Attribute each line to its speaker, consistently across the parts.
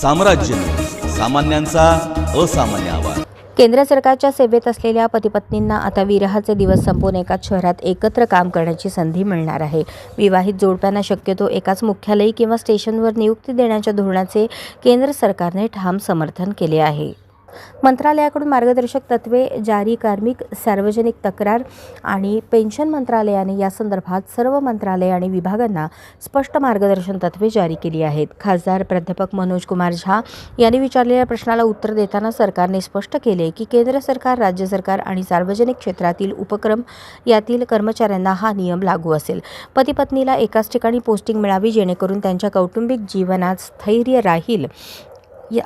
Speaker 1: साम्राज्य सामान्यांचा असामान्य आवाज.
Speaker 2: केंद्र सरकारच्या सेवेत असलेल्या पतीपत्नींना आता विरहाचे दिवस संपून एकाच शहरात एकत्र काम करण्याची संधी मिळणार आहे. विवाहित जोडप्यांना शक्यतो एकाच मुख्यालयी किंवा स्टेशनवर नियुक्ती देण्याच्या धोरणाचे केंद्र सरकारने ठाम समर्थन केले आहे. मंत्रालयाकडून मार्गदर्शक तत्वे जारी कार्मिक सार्वजनिक तक्रार आणि पेन्शन मंत्रालयाने या संदर्भात सर्व मंत्रालय आणि विभागांना स्पष्ट मार्गदर्शन तत्वे जारी केली आहेत. खासदार प्राध्यापक मनोज कुमार झा यांनी विचारलेल्या प्रश्नाला उत्तर देताना सरकारने स्पष्ट केले की केंद्र सरकार राज्य सरकार आणि सार्वजनिक क्षेत्रातील उपक्रम यातील कर्मचाऱ्यांना हा नियम लागू असेल. पती पत्नीला एकाच ठिकाणी पोस्टिंग मिळावी जेणेकरून त्यांच्या कौटुंबिक जीवनात स्थैर्य राहील.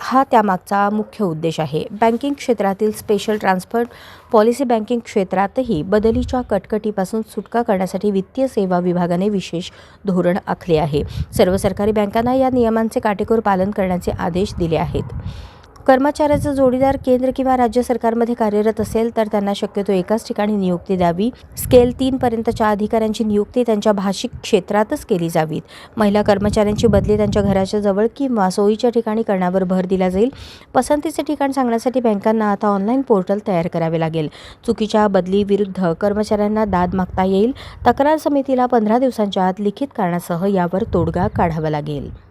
Speaker 2: हा त्यामागचा मुख्य उद्देश आहे. बँकिंग क्षेत्रातील स्पेशल ट्रान्सफर पॉलिसी बँकिंग क्षेत्रातही बदलीच्या कटकटीपासून सुटका करण्यासाठी वित्तीय सेवा विभागाने विशेष धोरण आखले आहे. सर्व सरकारी बँकांना या नियमांचे काटेकोर पालन करण्याचे आदेश दिले आहेत. कर्मचाऱ्याचा जोडीदार केंद्र किंवा राज्य सरकारमध्ये कार्यरत असेल तर त्यांना शक्यतो एकाच ठिकाणी नियुक्ती द्यावी. स्केल तीन पर्यंतच्या अधिकाऱ्यांची नियुक्ती त्यांच्या भाषिक क्षेत्रातच केली जावीत. महिला कर्मचाऱ्यांची बदली त्यांच्या घराच्या जवळ किंवा सोयीच्या ठिकाणी करण्यावर भर दिला जाईल. पसंतीचे ठिकाण सांगण्यासाठी बँकांना आता ऑनलाईन पोर्टल तयार करावे लागेल. चुकीच्या बदली विरुद्ध कर्मचाऱ्यांना दाद मागता येईल. तक्रार समितीला पंधरा दिवसांच्या आत लिखित कारणासह यावर तोडगा काढावा लागेल.